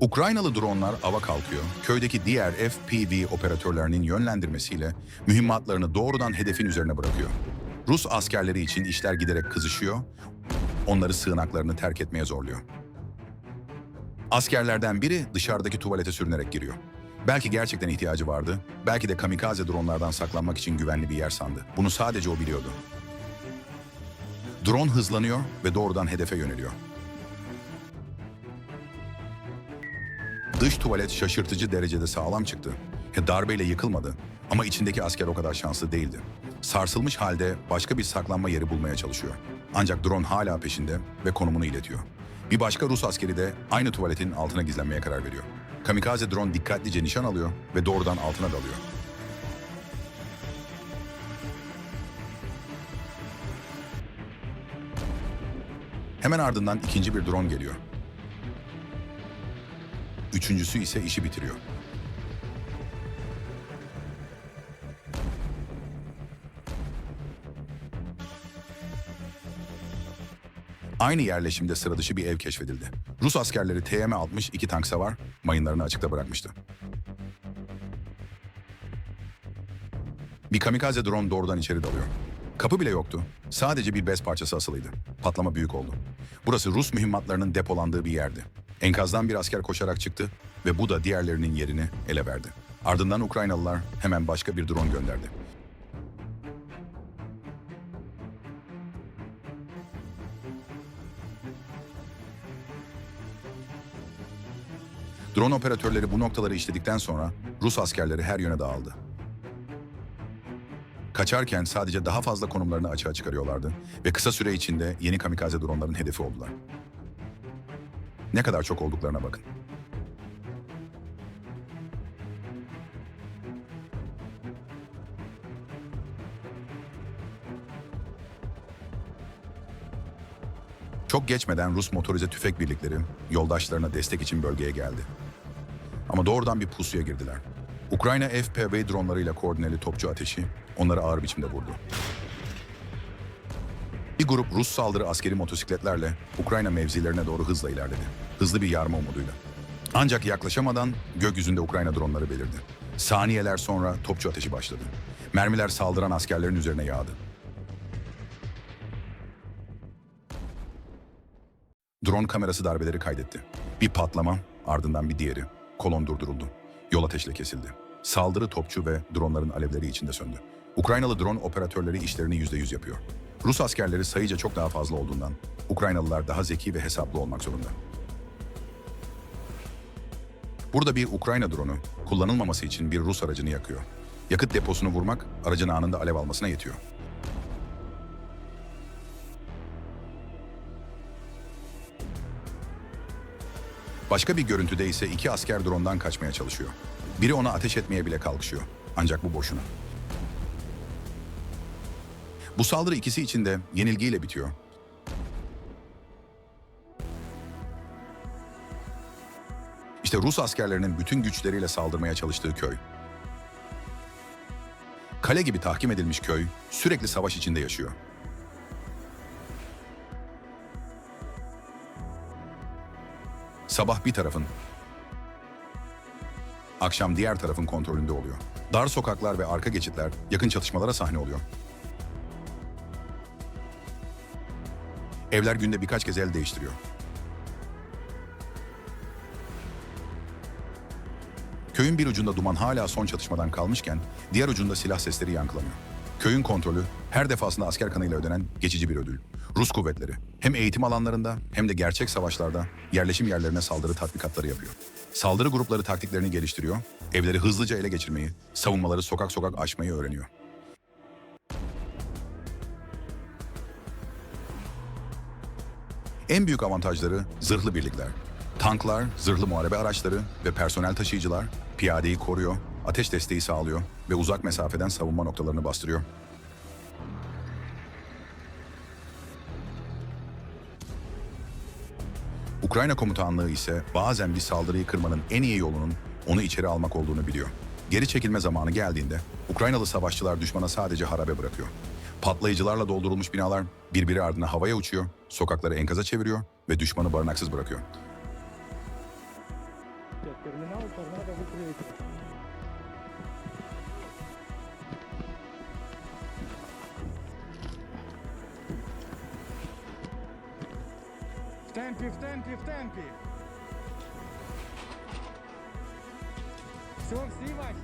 Ukraynalı dronlar ava kalkıyor. Köydeki diğer FPV operatörlerinin yönlendirmesiyle mühimmatlarını doğrudan hedefin üzerine bırakıyor. Rus askerleri için işler giderek kızışıyor. Onları sığınaklarını terk etmeye zorluyor. Askerlerden biri dışarıdaki tuvalete sürünerek giriyor. Belki gerçekten ihtiyacı vardı, belki de kamikaze dronlardan saklanmak için güvenli bir yer sandı. Bunu sadece o biliyordu. Drone hızlanıyor ve doğrudan hedefe yöneliyor. Dış tuvalet şaşırtıcı derecede sağlam çıktı. Ya darbeyle yıkılmadı ama içindeki asker o kadar şanslı değildi. Sarsılmış halde başka bir saklanma yeri bulmaya çalışıyor. Ancak drone hala peşinde ve konumunu iletiyor. Bir başka Rus askeri de aynı tuvaletin altına gizlenmeye karar veriyor. Kamikaze drone dikkatlice nişan alıyor ve doğrudan altına dalıyor. Hemen ardından ikinci bir drone geliyor. Üçüncüsü ise işi bitiriyor. Aynı yerleşimde sıra dışı bir ev keşfedildi. Rus askerleri TM-60 iki tank savar mayınlarını açıkta bırakmıştı. Bir kamikaze drone doğrudan içeri dalıyor. Kapı bile yoktu. Sadece bir bez parçası asılıydı. Patlama büyük oldu. Burası Rus mühimmatlarının depolandığı bir yerdi. Enkazdan bir asker koşarak çıktı ve bu da diğerlerinin yerini ele verdi. Ardından Ukraynalılar hemen başka bir drone gönderdi. Drone operatörleri bu noktaları işledikten sonra Rus askerleri her yöne dağıldı. Kaçarken sadece daha fazla konumlarını açığa çıkarıyorlardı ve kısa süre içinde yeni kamikaze dronların hedefi oldular. Ne kadar çok olduklarına bakın. Çok geçmeden Rus motorize tüfek birlikleri yoldaşlarına destek için bölgeye geldi. Ama doğrudan bir pusuya girdiler. Ukrayna FPV dronlarıyla koordineli topçu ateşi onları ağır biçimde vurdu. Bir grup Rus saldırı askeri motosikletlerle Ukrayna mevzilerine doğru hızla ilerledi. Hızlı bir yarma umuduyla. Ancak yaklaşamadan gökyüzünde Ukrayna dronları belirdi. Saniyeler sonra topçu ateşi başladı. Mermiler saldıran askerlerin üzerine yağdı. Drone kamerası darbeleri kaydetti. Bir patlama, ardından bir diğeri. Kolon durduruldu. Yol ateşle kesildi. Saldırı topçu ve dronların alevleri içinde söndü. Ukraynalı drone operatörleri işlerini yüzde yüz yapıyor. Rus askerleri sayıca çok daha fazla olduğundan Ukraynalılar daha zeki ve hesaplı olmak zorunda. Burada bir Ukrayna drone'u kullanılmaması için bir Rus aracını yakıyor. Yakıt deposunu vurmak aracın anında alev almasına yetiyor. Başka bir görüntüde ise iki asker drondan kaçmaya çalışıyor. Biri ona ateş etmeye bile kalkışıyor. Ancak bu boşuna. Bu saldırı ikisi için de yenilgiyle bitiyor. İşte Rus askerlerinin bütün güçleriyle saldırmaya çalıştığı köy. Kale gibi tahkim edilmiş köy sürekli savaş içinde yaşıyor. Sabah bir tarafın, akşam diğer tarafın kontrolünde oluyor. Dar sokaklar ve arka geçitler yakın çatışmalara sahne oluyor. Evler günde birkaç kez el değiştiriyor. Köyün bir ucunda duman hala son çatışmadan kalmışken diğer ucunda silah sesleri yankılanıyor. Köyün kontrolü her defasında asker kanıyla ödenen geçici bir ödül. Rus kuvvetleri hem eğitim alanlarında hem de gerçek savaşlarda yerleşim yerlerine saldırı tatbikatları yapıyor. Saldırı grupları taktiklerini geliştiriyor, evleri hızlıca ele geçirmeyi, savunmaları sokak sokak aşmayı öğreniyor. En büyük avantajları zırhlı birlikler. Tanklar, zırhlı muharebe araçları ve personel taşıyıcılar piyadeyi koruyor, ateş desteği sağlıyor ve uzak mesafeden savunma noktalarını bastırıyor. Ukrayna komutanlığı ise bazen bir saldırıyı kırmanın en iyi yolunun onu içeri almak olduğunu biliyor. Geri çekilme zamanı geldiğinde Ukraynalı savaşçılar düşmana sadece harabe bırakıyor. Patlayıcılarla doldurulmuş binalar birbiri ardına havaya uçuyor, sokakları enkaza çeviriyor ve düşmanı barınaksız bırakıyor. от терминала торнадо выкрылки. В темпі, в темпі, в темпі. Все, всі ваші.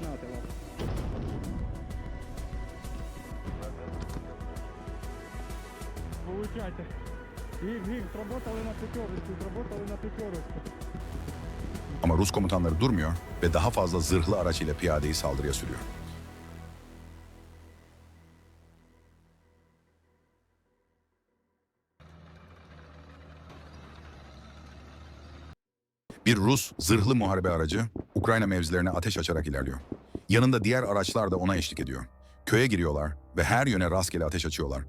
На, ти лап. Получайте. Гік, гік, сработали на пятерочку, сработали на пятерочку. Ama Rus komutanları durmuyor ve daha fazla zırhlı araç ile piyadeyi saldırıya sürüyor. Bir Rus zırhlı muharebe aracı Ukrayna mevzilerine ateş açarak ilerliyor. Yanında diğer araçlar da ona eşlik ediyor. Köye giriyorlar ve her yöne rastgele ateş açıyorlar.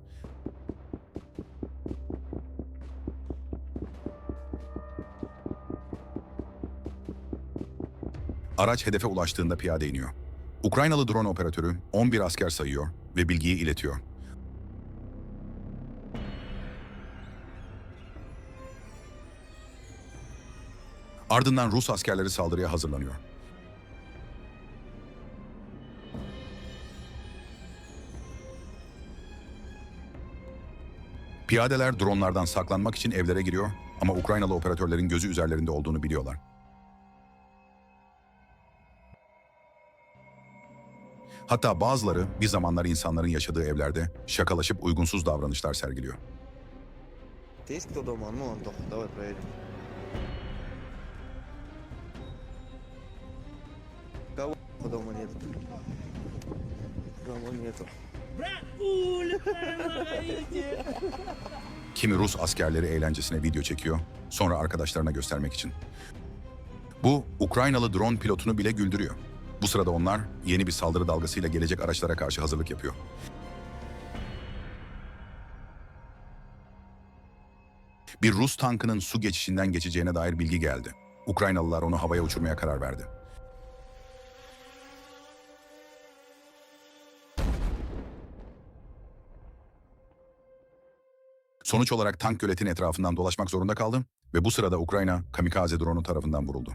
Araç hedefe ulaştığında piyade iniyor. Ukraynalı drone operatörü 11 asker sayıyor ve bilgiyi iletiyor. Ardından Rus askerleri saldırıya hazırlanıyor. Piyadeler dronlardan saklanmak için evlere giriyor ama Ukraynalı operatörlerin gözü üzerlerinde olduğunu biliyorlar. Hatta bazıları bir zamanlar insanların yaşadığı evlerde şakalaşıp uygunsuz davranışlar sergiliyor. Есть кто дома? Ну, Антох, давай проверим. Кого дома нету? Кого нету? Kimi Rus askerleri eğlencesine video çekiyor, sonra arkadaşlarına göstermek için. Bu, Ukraynalı drone pilotunu bile güldürüyor. Bu sırada onlar yeni bir saldırı dalgasıyla gelecek araçlara karşı hazırlık yapıyor. Bir Rus tankının su geçişinden geçeceğine dair bilgi geldi. Ukraynalılar onu havaya uçurmaya karar verdi. Sonuç olarak tank göletin etrafından dolaşmak zorunda kaldı ve bu sırada Ukrayna kamikaze drone'u tarafından vuruldu.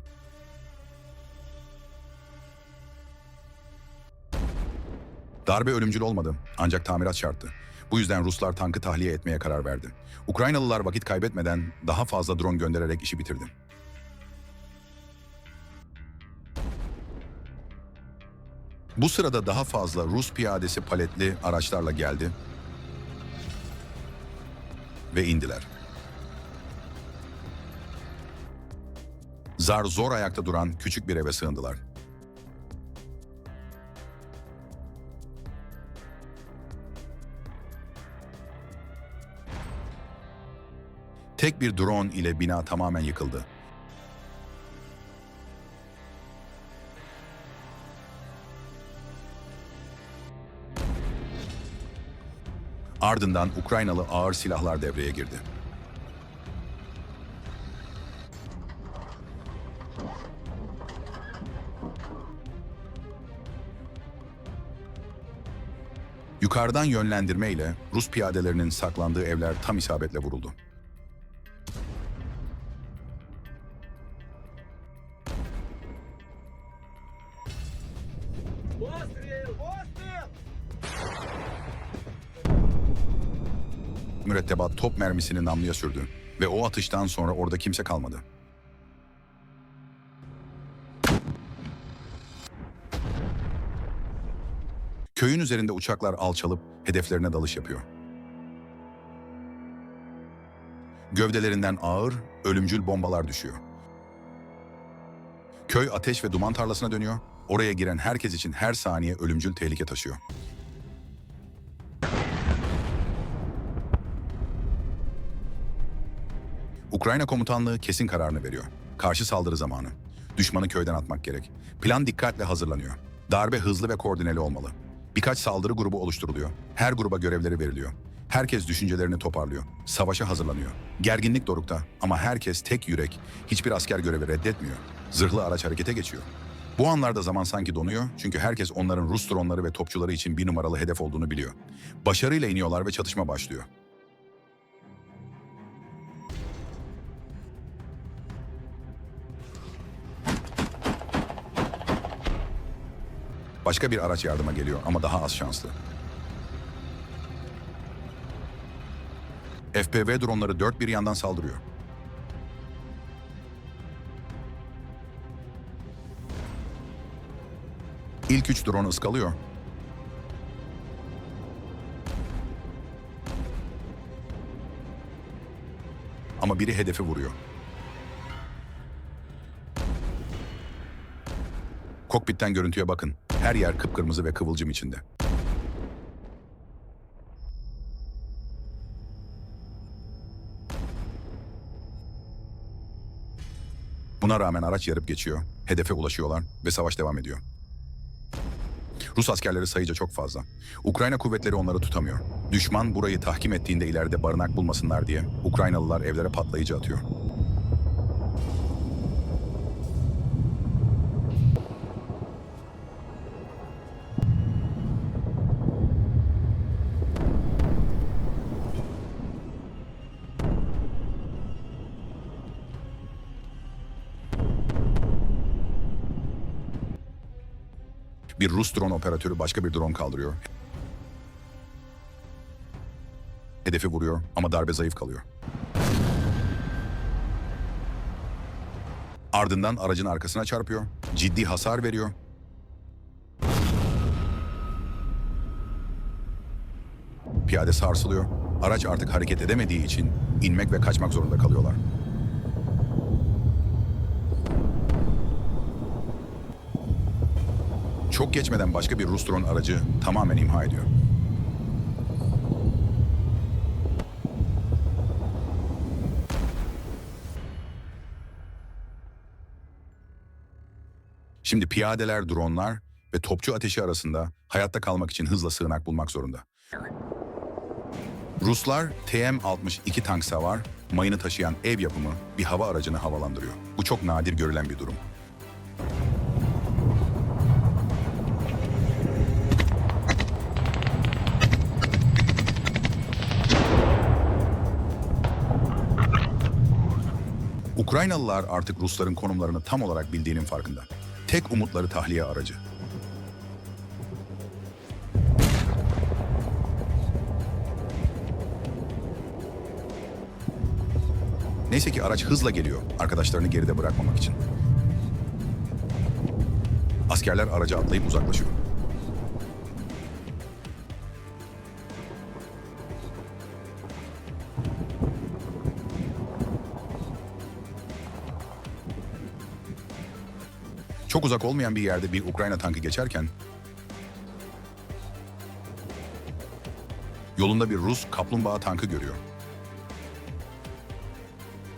Darbe ölümcül olmadı ancak tamirat şarttı. Bu yüzden Ruslar tankı tahliye etmeye karar verdi. Ukraynalılar vakit kaybetmeden daha fazla drone göndererek işi bitirdi. Bu sırada daha fazla Rus piyadesi paletli araçlarla geldi ve indiler. Zar zor ayakta duran küçük bir eve sığındılar. Tek bir drone ile bina tamamen yıkıldı. Ardından Ukraynalı ağır silahlar devreye girdi. Yukarıdan yönlendirme ile Rus piyadelerinin saklandığı evler tam isabetle vuruldu. Mermisini namluya sürdü ve o atıştan sonra orada kimse kalmadı. Köyün üzerinde uçaklar alçalıp hedeflerine dalış yapıyor. Gövdelerinden ağır, ölümcül bombalar düşüyor. Köy ateş ve duman tarlasına dönüyor. Oraya giren herkes için her saniye ölümcül tehlike taşıyor. Ukrayna komutanlığı kesin kararını veriyor. Karşı saldırı zamanı. Düşmanı köyden atmak gerek. Plan dikkatle hazırlanıyor. Darbe hızlı ve koordineli olmalı. Birkaç saldırı grubu oluşturuluyor. Her gruba görevleri veriliyor. Herkes düşüncelerini toparlıyor. Savaşa hazırlanıyor. Gerginlik dorukta ama herkes tek yürek, hiçbir asker görevi reddetmiyor. Zırhlı araç harekete geçiyor. Bu anlarda zaman sanki donuyor çünkü herkes onların Rus dronları ve topçuları için bir numaralı hedef olduğunu biliyor. Başarıyla iniyorlar ve çatışma başlıyor. Başka bir araç yardıma geliyor ama daha az şanslı. FPV dronları dört bir yandan saldırıyor. İlk üç drone ıskalıyor. Ama biri hedefi vuruyor. Kokpitten görüntüye bakın. Her yer kıpkırmızı ve kıvılcım içinde. Buna rağmen araç yarıp geçiyor, hedefe ulaşıyorlar ve savaş devam ediyor. Rus askerleri sayıca çok fazla. Ukrayna kuvvetleri onları tutamıyor. Düşman burayı tahkim ettiğinde ileride barınak bulmasınlar diye Ukraynalılar evlere patlayıcı atıyor. Bir Rus drone operatörü başka bir drone kaldırıyor. Hedefi vuruyor ama darbe zayıf kalıyor. Ardından aracın arkasına çarpıyor. Ciddi hasar veriyor. Piyade sarsılıyor. Araç artık hareket edemediği için inmek ve kaçmak zorunda kalıyorlar. Çok geçmeden başka bir Rus drone aracı tamamen imha ediyor. Şimdi piyadeler, dronlar ve topçu ateşi arasında hayatta kalmak için hızla sığınak bulmak zorunda. Ruslar TM-62 tank savar, mayını taşıyan ev yapımı bir hava aracını havalandırıyor. Bu çok nadir görülen bir durum. Ukraynalılar artık Rusların konumlarını tam olarak bildiğinin farkında. Tek umutları tahliye aracı. Neyse ki araç hızla geliyor arkadaşlarını geride bırakmamak için. Askerler araca atlayıp uzaklaşıyor. Çok uzak olmayan bir yerde bir Ukrayna tankı geçerken yolunda bir Rus kaplumbağa tankı görüyor.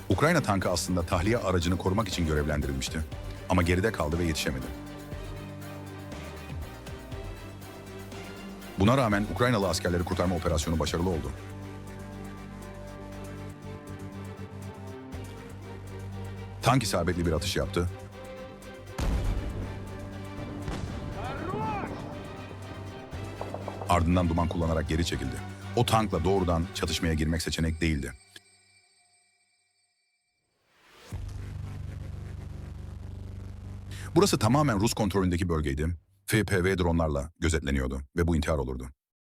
Ukrayna tankı aslında tahliye aracını korumak için görevlendirilmişti. Ama geride kaldı ve yetişemedi. Buna rağmen Ukraynalı askerleri kurtarma operasyonu başarılı oldu. Tank isabetli bir atış yaptı Ardından duman kullanarak geri çekildi. O tankla doğrudan çatışmaya girmek seçenek değildi. Burası tamamen Rus kontrolündeki bölgeydi. FPV dronlarla gözetleniyordu ve bu intihar olurdu.